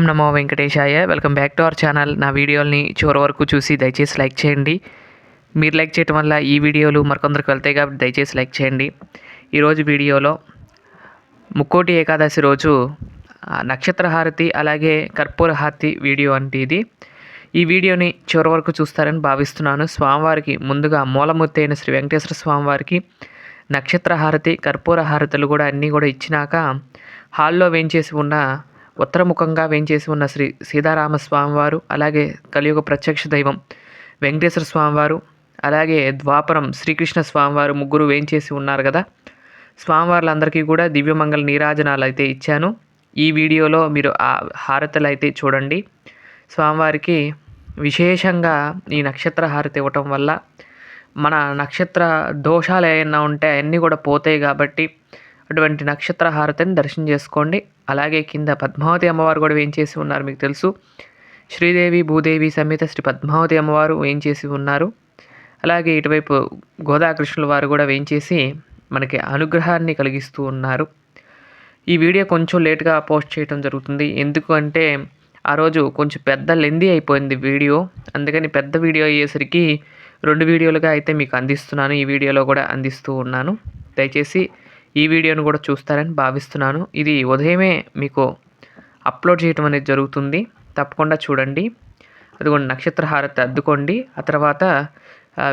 ఓం నమో వెంకటేశాయ. Welcome back to our channel నా వీడియోల్ని చివరి వరకు చూసి దయచేసి లైక్ చేయండి. మీరు లైక్ చేయటం వల్ల ఈ వీడియోలు మరికొందరికి వెళ్తాయి కాబట్టి దయచేసి లైక్ చేయండి. ఈరోజు వీడియోలో ముక్కోటి ఏకాదశి రోజు నక్షత్ర హారతి అలాగే కర్పూర హారతి వీడియో అంటే ఇది. ఈ వీడియోని చివరి వరకు చూస్తారని భావిస్తున్నాను. స్వామివారికి ముందుగా మూలమూర్తి అయిన శ్రీ వెంకటేశ్వర స్వామివారికి నక్షత్ర హారతి కర్పూర హారతులు కూడా అన్నీ కూడా ఇచ్చినాక హాల్లో వేయించేసి ఉన్న ఉత్తరముఖంగా వేంచేసి ఉన్న శ్రీ సీతారామస్వామివారు అలాగే కలియుగ ప్రత్యక్ష దైవం వెంకటేశ్వర స్వామివారు అలాగే ద్వాపరం శ్రీకృష్ణ స్వామివారు ముగ్గురు వేంచేసి ఉన్నారు కదా. స్వామివార్లందరికీ కూడా దివ్యమంగళ నీరాజనాలు అయితే ఇచ్చాను. ఈ వీడియోలో మీరు ఆ హారతలు అయితే చూడండి. స్వామివారికి విశేషంగా ఈ నక్షత్ర హారతి ఇవ్వటం వల్ల మన నక్షత్ర దోషాలు ఏమైనా ఉంటే అవన్నీ కూడా పోతాయి కాబట్టి అటువంటి నక్షత్ర హారతిని దర్శనం చేసుకోండి. అలాగే కింద పద్మావతి అమ్మవారు కూడా వేయించేసి ఉన్నారు మీకు తెలుసు. శ్రీదేవి భూదేవి సమేత శ్రీ పద్మావతి అమ్మవారు వేయించేసి ఉన్నారు. అలాగే ఇటువైపు గోదాకృష్ణుల వారు కూడా వేయించేసి మనకి అనుగ్రహాన్ని కలిగిస్తూ ఉన్నారు. ఈ వీడియో కొంచెం లేట్గా పోస్ట్ చేయడం జరుగుతుంది. ఎందుకంటే ఆ రోజు కొంచెం పెద్ద లెందీ అయిపోయింది వీడియో. అందుకని పెద్ద వీడియో అయ్యేసరికి రెండు వీడియోలుగా అయితే మీకు అందిస్తున్నాను. ఈ వీడియోలో కూడా అందిస్తూ ఉన్నాను. దయచేసి ఈ వీడియోను కూడా చూస్తారని భావిస్తున్నాను. ఇది ఉదయమే మీకు అప్లోడ్ చేయటం అనేది జరుగుతుంది. తప్పకుండా చూడండి. అదిగోండి నక్షత్ర హారతి అద్దుకోండి. ఆ తర్వాత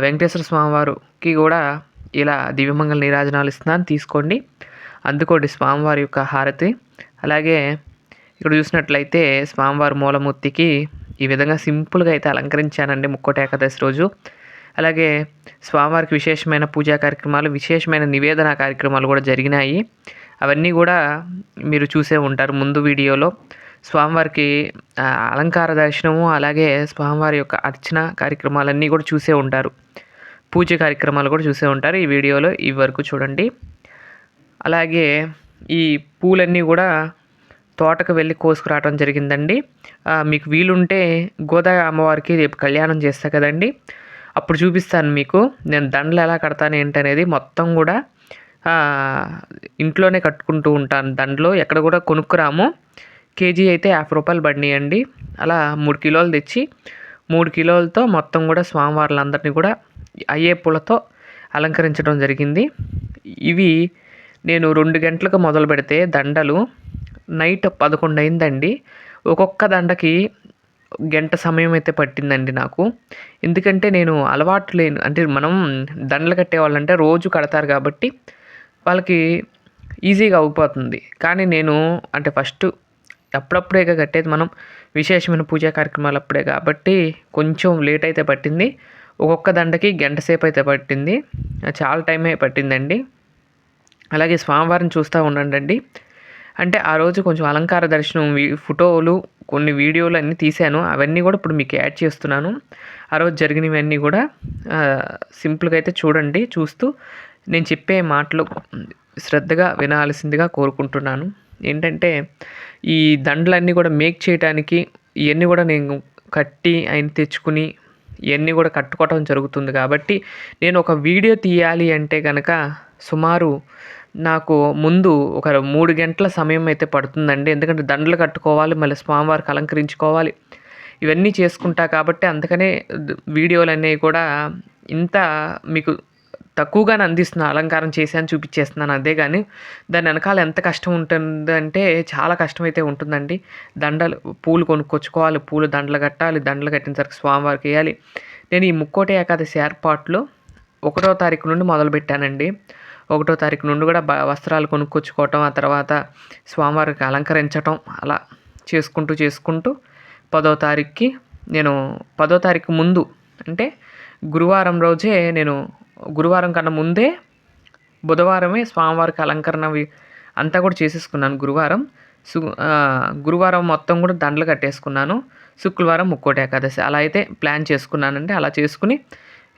వెంకటేశ్వర స్వామివారికి కూడా ఇలా దివ్యమంగళ నీరాజనాలు ఇస్తున్నాను. తీసుకోండి. అందుకోండి స్వామివారి యొక్క హారతి. అలాగే ఇక్కడ చూసినట్లయితే స్వామివారి మూలమూర్తికి ఈ విధంగా సింపుల్గా అయితే అలంకరించానండి ముక్కోటి ఏకాదశి రోజు. అలాగే స్వామివారికి విశేషమైన పూజా కార్యక్రమాలు విశేషమైన నివేదన కార్యక్రమాలు కూడా జరిగినాయి. అవన్నీ కూడా మీరు చూసే ఉంటారు ముందు వీడియోలో. స్వామివారికి అలంకార దర్శనము అలాగే స్వామివారి యొక్క అర్చన కార్యక్రమాలన్నీ కూడా చూసే ఉంటారు. పూజ కార్యక్రమాలు కూడా చూసే ఉంటారు ఈ వీడియోలో ఈ వరకు చూడండి. అలాగే ఈ పూలన్నీ కూడా తోటకు వెళ్ళి కోసుకురావడం జరిగిందండి. మీకు వీలుంటే గోదా అమ్మవారికి రేపు కళ్యాణం చేస్తా కదండి. అప్పుడు చూపిస్తాను మీకు. నేను దండలు ఎలా కడతాను ఏంటనేది మొత్తం కూడా ఇంట్లోనే కట్టుకుంటూ ఉంటాను దండలు. ఎక్కడ కూడా కొనుక్కురాము. కేజీ అయితే యాభై రూపాయలు పడినాయండి. అలా మూడు కిలోలు తెచ్చి మూడు కిలోలతో మొత్తం కూడా స్వామివార్లందరినీ కూడా అయ్యే పూలతో అలంకరించడం జరిగింది. ఇవి నేను రెండు గంటలకు మొదలు పెడితే దండలు నైట్ పదకొండు అయిందండి. ఒక్కొక్క దండకి గంట సమయం అయితే పట్టిందండి నాకు. ఎందుకంటే నేను అలవాటు లేను. అంటే మనం దండలు కట్టే వాళ్ళంటే రోజు కడతారు కాబట్టి వాళ్ళకి ఈజీగా అవుపోతుంది కానీ నేను అంటే ఫస్ట్ అప్పుడప్పుడే కట్టేది మనం విశేషమైన పూజా కార్యక్రమాలు అప్పుడే కాబట్టి కొంచెం లేట్ అయితే పట్టింది. ఒక్కొక్క దండకి గంట సేపు అయితే పట్టింది. చాలా టైమే పట్టిందండి. అలాగే స్వామివారిని చూస్తూ ఉండండి అంటే ఆ రోజు కొంచెం అలంకార దర్శనం ఫోటోలు కొన్ని వీడియోలు అన్నీ తీశాను. అవన్నీ కూడా ఇప్పుడు మీకు యాడ్ చేస్తున్నాను. ఆ రోజు జరిగినవన్నీ కూడా సింపుల్గా అయితే చూడండి చూస్తూ నేను చెప్పే మాటలు శ్రద్ధగా వినాల్సిందిగా కోరుకుంటున్నాను. ఏంటంటే ఈ దండలన్నీ కూడా మేక్ చేయడానికి ఇవన్నీ కూడా నేను కట్టి ఆయన తెచ్చుకుని ఇవన్నీ కూడా కట్టుకోవటం జరుగుతుంది కాబట్టి నేను ఒక వీడియో తీయాలి అంటే కనుక సుమారు నాకు ముందు ఒక మూడు గంటల సమయం అయితే పడుతుందండి. ఎందుకంటే దండలు కట్టుకోవాలి మళ్ళీ స్వామివారికి అలంకరించుకోవాలి. ఇవన్నీ చేసుకుంటా కాబట్టి అందుకనే వీడియోలు అనేవి కూడా ఇంత మీకు తక్కువగానే అందిస్తున్నా అలంకారం చేశాను చూపించేస్తున్నాను అదే కానీ దాని వెనకాల ఎంత కష్టం ఉంటుందంటే చాలా కష్టం అయితే ఉంటుందండి. దండలు పూలు కొనుక్కొచ్చుకోవాలి పూలు దండలు కట్టాలి దండలు కట్టిన సరికి స్వామివారికి వేయాలి. నేను ఈ ముక్కోటి ఏకాదశి ఏర్పాట్లు ఒకటో తారీఖు నుండి మొదలుపెట్టానండి. ఒకటో తారీఖు నుండి కూడా వస్త్రాలు కొనుక్కొచ్చుకోవటం ఆ తర్వాత స్వామివారికి అలంకరించటం అలా చేసుకుంటూ చేసుకుంటూ పదో తారీఖుకి నేను పదో తారీఖు ముందు అంటే గురువారం రోజే నేను గురువారం కన్నా ముందే బుధవారమే స్వామివారికి అలంకరణ అంతా కూడా చేసేసుకున్నాను గురువారం. సు గురువారం మొత్తం కూడా దండలు కట్టేసుకున్నాను. శుక్రవారం ముక్కోటి ఏకాదశి. అలా అయితే ప్లాన్ చేసుకున్నానంటే అలా చేసుకుని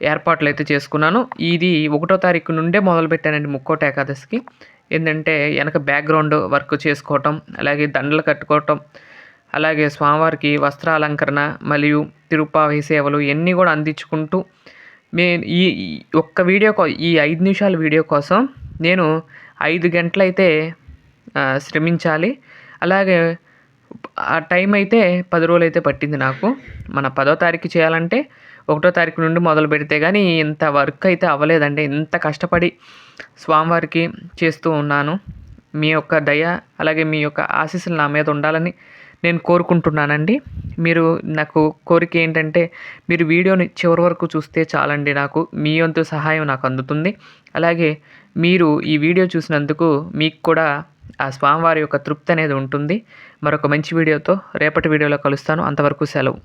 ఏర్పాట్లు అయితే చేసుకున్నాను. ఇది ఒకటో తారీఖు నుండే మొదలుపెట్టానండి ముక్కోట ఏకాదశికి. ఏంటంటే వెనక బ్యాక్గ్రౌండ్ వర్క్ చేసుకోవటం అలాగే దండలు కట్టుకోవటం అలాగే స్వామివారికి వస్త్రాలంకరణ మరియు తిరుపావి సేవలు ఇవన్నీ కూడా అందించుకుంటూ మే ఈ ఒక్క వీడియో కో ఈ ఐదు నిమిషాల వీడియో కోసం నేను ఐదు గంటలైతే శ్రమించాలి. అలాగే ఆ టైం అయితే పది రోజులు అయితే పట్టింది నాకు. మన పదో తారీఖు చేయాలంటే ఒకటో తారీఖు నుండి మొదలు పెడితే కానీ ఇంత వర్క్ అయితే అవ్వలేదండి. ఇంత కష్టపడి స్వామివారికి చేస్తూ ఉన్నాను. మీ యొక్క దయ అలాగే మీ యొక్క ఆశీస్సులు నా మీద ఉండాలని నేను కోరుకుంటున్నానండి. మీరు నాకు కోరిక ఏంటంటే మీరు వీడియోని చివరి వరకు చూస్తే చాలండి నాకు. మీ వంతు సహాయం నాకు అందుతుంది. అలాగే మీరు ఈ వీడియో చూసినందుకు మీకు కూడా ఆ స్వామివారి యొక్క తృప్తి అనేది ఉంటుంది. మరొక మంచి వీడియోతో రేపటి వీడియోలో కలుస్తాను. అంతవరకు సెలవు.